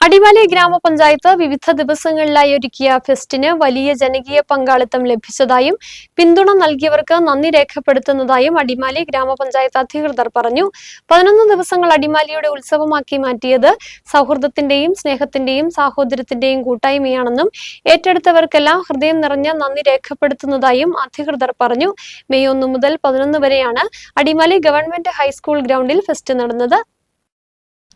അടിമാലി ഗ്രാമപഞ്ചായത്ത് വിവിധ ദിവസങ്ങളിലായി ഒരുക്കിയ ഫെസ്റ്റിന് വലിയ ജനകീയ പങ്കാളിത്തം ലഭിച്ചതായും പിന്തുണ നൽകിയവർക്ക് നന്ദി രേഖപ്പെടുത്തുന്നതായും അടിമാലി ഗ്രാമപഞ്ചായത്ത് അധികൃതർ പറഞ്ഞു. പതിനൊന്ന് ദിവസങ്ങൾ അടിമാലിയുടെ ഉത്സവമാക്കി മാറ്റിയത് സൗഹൃദത്തിന്റെയും സ്നേഹത്തിന്റെയും സാഹോദര്യത്തിന്റെയും കൂട്ടായ്മയാണെന്നും ഏറ്റെടുത്തവർക്കെല്ലാം ഹൃദയം നിറഞ്ഞ നന്ദി രേഖപ്പെടുത്തുന്നതായും അധികൃതർ പറഞ്ഞു. മെയ് ഒന്ന് മുതൽ പതിനൊന്ന് വരെയാണ് അടിമാലി ഗവൺമെന്റ് ഹൈസ്കൂൾ ഗ്രൗണ്ടിൽ ഫെസ്റ്റ് നടന്നത്.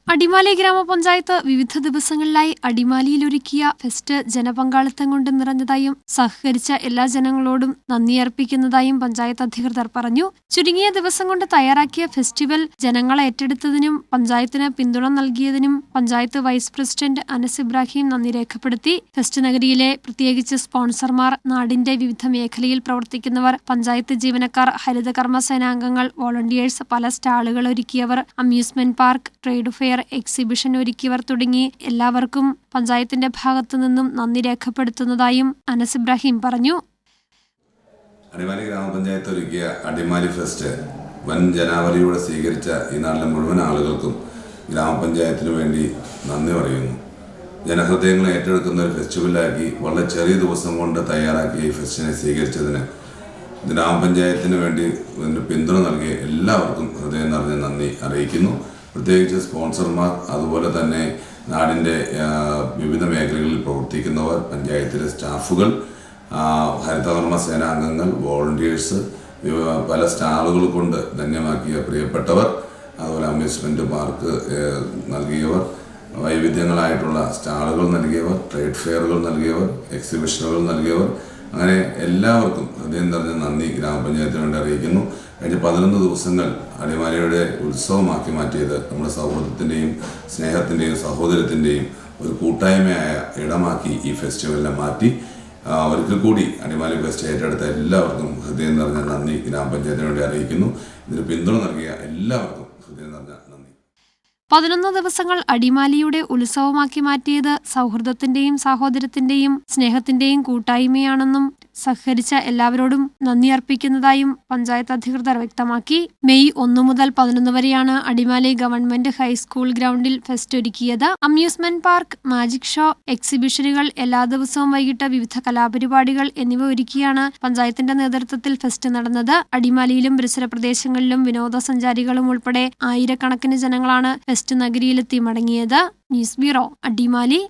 അടിമാലി ഗ്രാമപഞ്ചായത്ത് വിവിധ ദിവസങ്ങളിലായി അടിമാലിയിൽ ഒരുക്കിയ ഫെസ്റ്റ് ജനപങ്കാളിത്തം കൊണ്ട് നിറഞ്ഞതായും സഹകരിച്ച എല്ലാ ജനങ്ങളോടും നന്ദി അർപ്പിക്കുന്നതായും പഞ്ചായത്ത് അധികൃതർ പറഞ്ഞു. ചുരുങ്ങിയ ദിവസം കൊണ്ട് തയ്യാറാക്കിയ ഫെസ്റ്റിവൽ ജനങ്ങളെ ഏറ്റെടുത്തതിനും പഞ്ചായത്തിന് പിന്തുണ നൽകിയതിനും പഞ്ചായത്ത് വൈസ് പ്രസിഡന്റ് അനസ് ഇബ്രാഹിം നന്ദി രേഖപ്പെടുത്തി. ഫെസ്റ്റ് നഗരിയിലെ പ്രത്യേകിച്ച് സ്പോൺസർമാർ നാടിന്റെ വിവിധ മേഖലയിൽ പ്രവർത്തിക്കുന്നവർ പഞ്ചായത്ത് ജീവനക്കാർ ഹരിതകർമ്മ സേനാംഗങ്ങൾ വോളണ്ടിയേഴ്സ് പല സ്റ്റാളുകൾ ഒരുക്കിയവർ amusement park trade fair exhibition ഒരുക്കിയവർ തുടങ്ങി. എല്ലാവർക്കും പഞ്ചായത്തിന്റെ ഭാഗത്തു നിന്നും നന്ദി രേഖപ്പെടുത്തുന്നതായും അനസ് ഇബ്രാഹിം പറഞ്ഞു. അടിമാലി ഗ്രാമപഞ്ചായത്ത് ഒരുക്കിയ അടിമാലി ഫെസ്റ്റ് വൻ ജനാവലിയോടെ സ്വീകരിച്ച ഈ നാട്ടിലെ മുഴുവൻ ആളുകൾക്കും ഗ്രാമപഞ്ചായത്തിനു വേണ്ടി നന്ദി പറയുന്നു. ജനഹൃദയങ്ങൾ ഏറ്റെടുക്കുന്ന ഒരു ഫെസ്റ്റിവലാക്കി വളരെ ചെറിയ ദിവസം കൊണ്ട് തയ്യാറാക്കിയ ഈ ഫെസ്റ്റിനെ സ്വീകരിച്ചതിന് ഗ്രാമപഞ്ചായത്തിന് വേണ്ടി പിന്തുണ നൽകിയ എല്ലാവർക്കും ഹൃദയം നിറഞ്ഞ നന്ദി അറിയിക്കുന്നു. പ്രത്യേകിച്ച് സ്പോൺസർമാർ അതുപോലെ തന്നെ നാടിന്റെ വിവിധ മേഖലകളിൽ പ്രവർത്തിക്കുന്നവർ പഞ്ചായത്തിലെ സ്റ്റാഫുകൾ ഹരിതകർമ്മ സേനാംഗങ്ങൾ വോളണ്ടിയേഴ്സ് പല സ്റ്റാളുകൾ കൊണ്ട് ധന്യമാക്കിയ പ്രിയപ്പെട്ടവർ അതുപോലെ അമ്യൂസ്മെന്റ് പാർക്ക് നൽകിയവർ വൈവിധ്യങ്ങളായിട്ടുള്ള സ്റ്റാളുകൾ നൽകിയവർ ട്രേഡ് ഫെയറുകൾ നൽകിയവർ എക്സിബിഷനുകൾ നൽകിയവർ അങ്ങനെ എല്ലാവർക്കും അദ്ദേഹം നിറഞ്ഞ നന്ദി ഗ്രാമപഞ്ചായത്തിന് വേണ്ടി അറിയിക്കുന്നു. കഴിഞ്ഞ പതിനൊന്ന് ദിവസങ്ങൾ അടിമാലയുടെ ഉത്സവമാക്കി മാറ്റിയത് നമ്മുടെ സൗഹൃദത്തിന്റെയും സ്നേഹത്തിന്റെയും സഹോദരത്തിന്റെയും ഒരു കൂട്ടായ്മയായ ഇടമാക്കി ഈ ഫെസ്റ്റിവലിനെ മാറ്റി. ഒരിക്കൽ കൂടി അടിമാലി ഫെസ്റ്റ് ഏറ്റെടുത്ത എല്ലാവർക്കും ഹൃദയം നിറഞ്ഞ നന്ദി ഗ്രാമപഞ്ചായത്തിന് വേണ്ടി അറിയിക്കുന്നു. ഇതിന് പിന്തുണ നൽകിയ എല്ലാവർക്കും ഹൃദയം നിറഞ്ഞ നന്ദി. പതിനൊന്ന് ദിവസങ്ങൾ അടിമാലിയുടെ ഉത്സവമാക്കി മാറ്റിയത് സൗഹൃദത്തിന്റെയും സാഹോദര്യത്തിന്റെയും സ്നേഹത്തിന്റെയും കൂട്ടായ്മയാണെന്നും സഹകരിച്ച എല്ലാവരോടും നന്ദി അർപ്പിക്കുന്നതായും പഞ്ചായത്ത് അധികൃതർ വ്യക്തമാക്കി. മെയ് ഒന്നു മുതൽ പതിനൊന്ന് വരെയാണ് അടിമാലി ഗവൺമെന്റ് ഹൈസ്കൂൾ ഗ്രൗണ്ടിൽ ഫെസ്റ്റ് ഒരുക്കിയത്. അമ്യൂസ്മെന്റ് പാർക്ക് മാജിക് ഷോ എക്സിബിഷനുകൾ എല്ലാ ദിവസവും വൈകിട്ട് വിവിധ കലാപരിപാടികൾ എന്നിവ ഒരുക്കിയാണ് പഞ്ചായത്തിന്റെ നേതൃത്വത്തിൽ ഫെസ്റ്റ് നടന്നത്. അടിമാലിയിലും പരിസര പ്രദേശങ്ങളിലും വിനോദസഞ്ചാരികളും ഉൾപ്പെടെ ആയിരക്കണക്കിന് ജനങ്ങളാണ് ഫെസ്റ്റ് നഗരിയിലെത്തി മടങ്ങിയത്. News bureau Adimali.